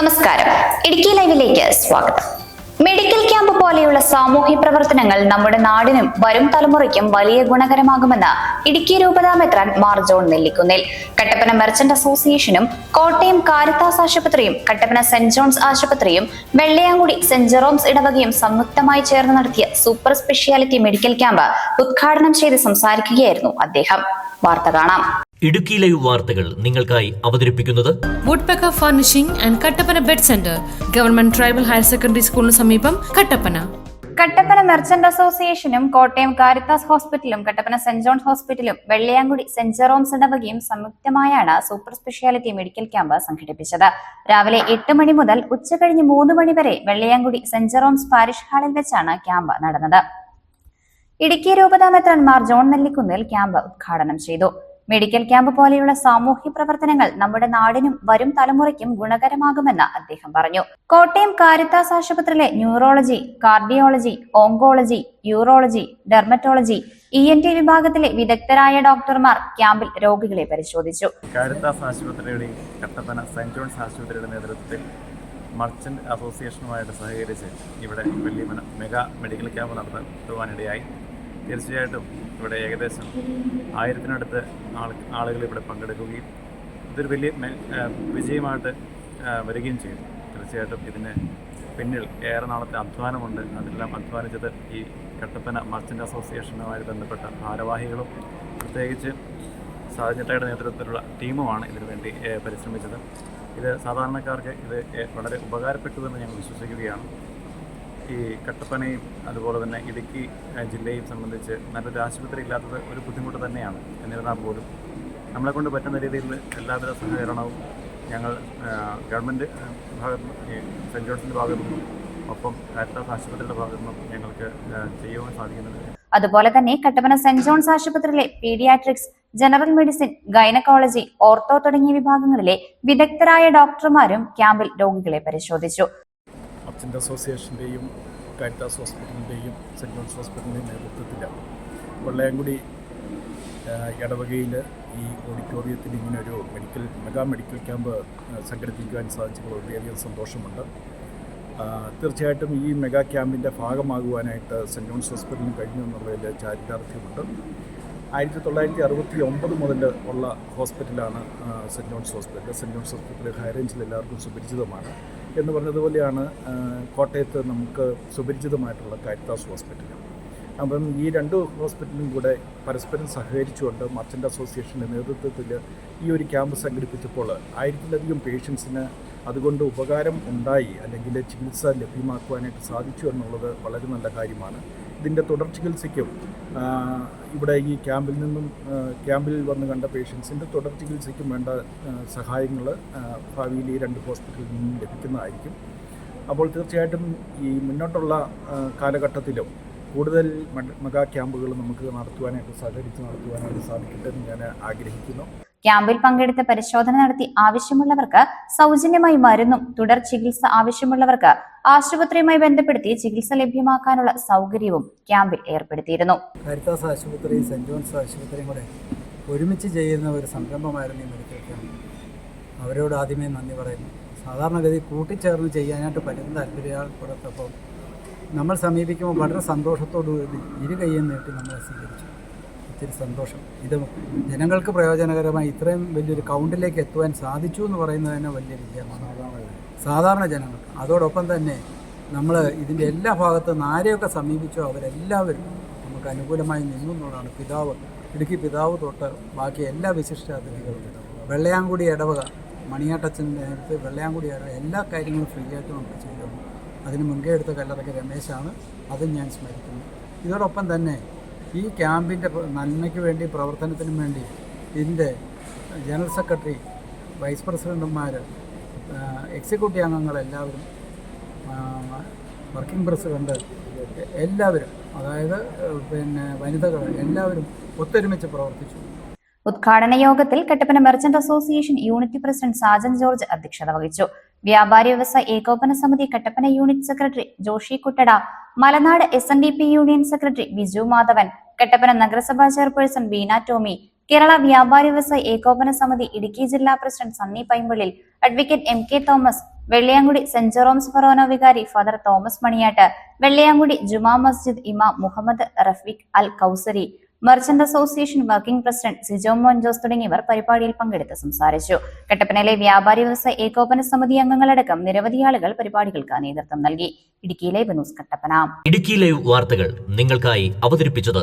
നമസ്കാരം. ഇടുക്കി ലൈവിലേക്ക് സ്വാഗതം. മെഡിക്കൽ ക്യാമ്പ് പോലെയുള്ള സാമൂഹ്യ പ്രവർത്തനങ്ങൾ നമ്മുടെ നാടിനും വരും തലമുറയ്ക്കും വലിയ ഗുണകരമാകുമെന്ന് ഇടുക്കി രൂപതാ മെത്രാൻ മാർ ജോൺ നെല്ലിക്കുന്നിൽ. കട്ടപ്പന മെർച്ചന്റ് അസോസിയേഷനും കോട്ടയം കാരിത്താസ് ആശുപത്രിയും കട്ടപ്പന സെന്റ് ജോൺസ് ആശുപത്രിയും വെള്ളയാങ്കുടി സെന്റ് ജെറോംസ് ഇടവകയും സംയുക്തമായി ചേർന്ന് നടത്തിയ സൂപ്പർ സ്പെഷ്യാലിറ്റി മെഡിക്കൽ ക്യാമ്പ് ഉദ്ഘാടനം ചെയ്ത് സംസാരിക്കുകയായിരുന്നു അദ്ദേഹം. വാർത്ത കാണാം. ഇടുക്കി ലൈവ് വാർത്തകൾ നിങ്ങൾക്കായി അവതരിപ്പിക്കുന്നത് Woodpecker furnishing and Kattappana bed centre government tribal higher secondary സ്കൂളിന് സമീപം കട്ടപ്പന. കട്ടപ്പന മെർച്ചന്റ് അസോസിയേഷനും കോട്ടയം കാരിത്താസ് ഹോസ്പിറ്റലും കട്ടപ്പന സെന്റ് ജോൺസ് ഹോസ്പിറ്റലും വെള്ളിയാങ്കുടി സെന്റ് ജെറോംസ് ഇടവകയും സംയുക്തമായാണ് സൂപ്പർ സ്പെഷ്യാലിറ്റി മെഡിക്കൽ ക്യാമ്പ് സംഘടിപ്പിച്ചത്. രാവിലെ എട്ട് മണി മുതൽ ഉച്ചകഴിഞ്ഞ് മൂന്ന് മണി വരെ വെള്ളിയാങ്കുടി സെന്റ് ജെറോംസ് പാരിഷ് ഹാളിൽ വെച്ചാണ് ക്യാമ്പ് നടന്നത്. ഇടുക്കി രൂപതാ മെത്രാൻമാർ ജോൺ നെല്ലിക്കുന്നിൽ ക്യാമ്പ് ഉദ്ഘാടനം ചെയ്തു. മെഡിക്കൽ ക്യാമ്പ് പോലെയുള്ള സാമൂഹ്യ പ്രവർത്തനങ്ങൾ നമ്മുടെ നാടിനും വരും തലമുറയ്ക്കും ഗുണകരമാകുമെന്ന് അദ്ദേഹം പറഞ്ഞു. കോട്ടയം കാരിത്താസ് ആശുപത്രിയിലെ neurology cardiology oncology urology dermatology E N T വിഭാഗത്തിലെ വിദഗ്ധരായ ഡോക്ടർമാർ ക്യാമ്പിൽ രോഗികളെ പരിശോധിച്ചു. കാരിത്താസ് ആശുപത്രിയുടെ കട്ടപ്പന സെന്റ് ജോൺസ് ആശുപത്രിയുടെ നേതൃത്വത്തിൽ മർച്ചന്റ് അസോസിയേഷനുമായിട്ട് സഹകരിച്ച് ഇവിടെ വലിയ മെഗാ മെഡിക്കൽ ക്യാമ്പ് നടത്തുവാനിടയായി. തീർച്ചയായിട്ടും ഇവിടെ ഏകദേശം ആയിരത്തിനടുത്ത് ആൾ ആളുകൾ ഇവിടെ പങ്കെടുക്കുകയും ഇതൊരു വലിയ വിജയമായിട്ട് വരികയും ചെയ്തു. തീർച്ചയായിട്ടും ഇതിന് പിന്നിൽ ഏറെ നാളത്തെ അധ്വാനമുണ്ട്. അതെല്ലാം അധ്വാനിച്ചത് ഈ കട്ടപ്പന മർച്ചന്റ് അസോസിയേഷനുമായി ബന്ധപ്പെട്ട ഭാരവാഹികളും പ്രത്യേകിച്ച് സാജറ്റയുടെ നേതൃത്വത്തിലുള്ള ടീമുമാണ് ഇതിനു വേണ്ടി പരിശ്രമിച്ചത്. ഇത് സാധാരണക്കാർക്ക് ഇത് വളരെ ഉപകാരപ്പെട്ടു എന്ന് ഞങ്ങൾ വിശ്വസിക്കുകയാണ്. ഈ കട്ടപ്പനയും അതുപോലെ തന്നെ ഇടുക്കി ജില്ലയും സംബന്ധിച്ച് നല്ലൊരു ആശുപത്രി ഇല്ലാത്തത് ഒരു ബുദ്ധിമുട്ട് തന്നെയാണ്. എന്നിരുന്നാൽ പോലും നമ്മളെ കൊണ്ട് പറ്റുന്ന രീതിയിൽ എല്ലാവിധ സഹകരണവും ഞങ്ങൾ ഗവൺമെന്റ് ഭാഗത്ത് ഭാഗത്തു നിന്നും ഈ സെന്റ് ജോൺസിന്റെ ഭാഗത്തു നിന്നും ഒപ്പം കാരിത്താസ് ആശുപത്രിയുടെ ഭാഗത്തു നിന്നും ഞങ്ങൾക്ക് ചെയ്യുവാൻ സാധിക്കുന്നുണ്ട് അതുപോലെ തന്നെ കട്ടപ്പന സെന്റ് ജോൺസ് ആശുപത്രിയിലെ paediatrics general medicine gynaecology ortho തുടങ്ങിയ വിഭാഗങ്ങളിലെ വിദഗ്ധരായ ഡോക്ടർമാരും ക്യാമ്പിൽ രോഗികളെ പരിശോധിച്ചു. മർച്ചന്റ് അസോസിയേഷന്റെയും കാരിത്താസ് ഹോസ്പിറ്റലിന്റെയും സെന്റ് ജോൺസ് ഹോസ്പിറ്റലിന്റെയും നേതൃത്വത്തിൽ വെള്ളയങ്കുടി ഇടവകയിൽ ഈ ഓഡിറ്റോറിയത്തിൽ ഇങ്ങനൊരു മെഡിക്കൽ മെഗാ മെഡിക്കൽ ക്യാമ്പ് സംഘടിപ്പിക്കുവാൻ സാധിച്ചപ്പോൾ വളരെയധികം സന്തോഷമുണ്ട്. തീർച്ചയായിട്ടും ഈ മെഗാ ക്യാമ്പിന്റെ ഭാഗമാകുവാനായിട്ട് സെന്റ് ജോൺസ് ഹോസ്പിറ്റലിന് കഴിഞ്ഞു എന്നുള്ളതിൽ ചാരിതാർത്ഥ്യമുണ്ട്. ആയിരത്തി തൊള്ളായിരത്തി അറുപത്തി ഒമ്പത് മുതൽ ഉള്ള ഹോസ്പിറ്റലാണ് Saint John's Hospital. Saint John's Hospital ഹൈറേഞ്ചിൽ എല്ലാവർക്കും സുപരിചിതമാണ്. എന്ന് പറഞ്ഞതുപോലെയാണ് കോട്ടയത്ത് നമുക്ക് സുപരിചിതമായിട്ടുള്ള കാരിത്താസ് ഹോസ്പിറ്റൽ അപ്പം ഈ രണ്ട് ഹോസ്പിറ്റലും കൂടെ പരസ്പരം സഹകരിച്ചുകൊണ്ട് മർച്ചന്റ് അസോസിയേഷന്റെ നേതൃത്വത്തിൽ ഈ ഒരു ക്യാമ്പ് സംഘടിപ്പിച്ചപ്പോൾ ആയിരത്തിലധികം പേഷ്യൻസിന് അതുകൊണ്ട് ഉപകാരം ഉണ്ടായി അല്ലെങ്കിൽ ചികിത്സ ലഭ്യമാക്കുവാനായിട്ട് സാധിച്ചു എന്നുള്ളത് വളരെ നല്ല കാര്യമാണ്. ഇതിന്റെ തുടർ ചികിത്സയ്ക്കും ഇവിടെ ഈ ക്യാമ്പിൽ നിന്നും ക്യാമ്പിൽ വന്ന് കണ്ട പേഷ്യൻസിന്റെ തുടർ ചികിത്സയ്ക്കും വേണ്ട സഹായങ്ങൾ ഭാവിയിൽ ഈ രണ്ട് ഹോസ്പിറ്റലിൽ നിന്നും ലഭിക്കുന്നതായിരിക്കും. അപ്പോൾ തീർച്ചയായിട്ടും ഈ മുന്നോട്ടുള്ള കാലഘട്ടത്തിലും കൂടുതൽ മെഗാ ക്യാമ്പുകൾ നമുക്ക് നടത്തുവാനായിട്ട് സഹകരിച്ച് നടത്തുവാനായിട്ട് സാധിക്കട്ടെ എന്ന് ഞാൻ ആഗ്രഹിക്കുന്നു. ക്യാമ്പിൽ പങ്കെടുത്ത് പരിശോധന നടത്തി ആവശ്യമുള്ളവർക്ക് സൗജന്യമായി മരുന്നും തുടർ ചികിത്സ ആവശ്യമുള്ളവർക്ക് ആശുപത്രിയുമായി ബന്ധപ്പെടുത്തി ചികിത്സ ലഭ്യമാക്കാനുള്ള സൗകര്യവും ക്യാമ്പിൽ ഏർപ്പെടുത്തിയിരുന്നു. സെന്റ് ജോൺസ് ഒരുമിച്ച് ചെയ്യുന്ന ഒരു സംരംഭമായിരുന്നു ഈ മെഡിക്കൽ ക്യാമ്പ് അവരോട് ആദ്യമേ നന്ദി പറയുന്നു. സാധാരണഗതി കൂട്ടിച്ചേർന്ന് ചെയ്യാനായിട്ട് പറ്റുന്ന താല്പര്യപ്പെടുത്തപ്പോൾ നമ്മൾ സമീപിക്കുമ്പോൾ വളരെ സന്തോഷത്തോടു കൂടി ഇരു കൈയും നീട്ടി നമ്മളെ സ്വീകരിച്ചു. ഒത്തിരി സന്തോഷം. ഇത് ജനങ്ങൾക്ക് പ്രയോജനകരമായി ഇത്രയും വലിയൊരു കൗണ്ടിലേക്ക് എത്തുവാൻ സാധിച്ചു എന്ന് പറയുന്നത് തന്നെ വലിയ വിജയമാണ്. സാധാരണ ജനങ്ങൾക്ക്. അതോടൊപ്പം തന്നെ നമ്മൾ ഇതിന്റെ എല്ലാ ഭാഗത്തും നിന്ന് ആരെയൊക്കെ സമീപിച്ചോ അവരെല്ലാവരും നമുക്ക് അനുകൂലമായി നിന്നു എന്നുള്ളതാണ് പിതാവ് ഇടുക്കി പിതാവ് തൊട്ട് ബാക്കി എല്ലാ വിശിഷ്ട അതിഥികളും. വെള്ളയാങ്കുടി ഇടവക മണിയാട്ടച്ചന്റെ നേരത്തെ വെള്ളയാങ്കുടി ഇടവക എല്ലാ കാര്യങ്ങളും ഫ്രീ ആയിട്ട് നമുക്ക് ചെയ്തു. അതിന് മുൻകൈ എടുത്ത കല്ലറയ്ക്ക് രമേശാണ്. അതും ഞാൻ സ്മരിക്കുന്നു. ഇതോടൊപ്പം തന്നെ ഈ ക്യാമ്പിന്റെ നന്മയ്ക്ക് വേണ്ടി പ്രവർത്തനത്തിനും വേണ്ടി ഇതിന്റെ ജനറൽ സെക്രട്ടറി വൈസ് പ്രസിഡന്റുമാർ എക്സിക്യൂട്ടീവ് അംഗങ്ങളെല്ലാവരും എല്ലാവരും വർക്കിംഗ് പ്രസിഡന്റ് എല്ലാവരും അതായത് പിന്നെ വനിതകൾ എല്ലാവരും ഒത്തൊരുമിച്ച് പ്രവർത്തിച്ചു. ഉദ്ഘാടന യോഗത്തിൽ Kattappana merchant association unit president Sajan George അധ്യക്ഷത വഹിച്ചു. വ്യാപാരി വ്യവസായ ഏകോപന സമിതി Kattappana unit secretary Joshi Kuttada Malanad S N D P union secretary Biju Madhavan Kattappana നഗരസഭാ ചെയർപേഴ്സൺ ബീന ടോമി കേരള വ്യാപാരി വ്യവസായ ഏകോപന സമിതി ഇടുക്കി ജില്ലാ president Sunny Paimpillil advocate M K Thomas Velliyamkudi saint Jerome's forane വികാരി ഫാദർ തോമസ് മണിയാട്ട് വെള്ളിയാങ്കുടി ജുമാ മസ്ജിദ് ഇമാം Muhammad Rafeeq Al Kousari merchant association working president Sijo Mon Jose തുടങ്ങിയവർ പരിപാടിയിൽ പങ്കെടുത്ത് സംസാരിച്ചു. കട്ടപ്പനയിലെ വ്യാപാരി വ്യവസായ ഏകോപന സമിതി അംഗങ്ങളടക്കം നിരവധി ആളുകൾ പരിപാടികൾക്ക് നേതൃത്വം നൽകി. Idukki live news Kattappana. Idukki live വാർത്തകൾ നിങ്ങൾക്കായി അവതരിപ്പിച്ചത്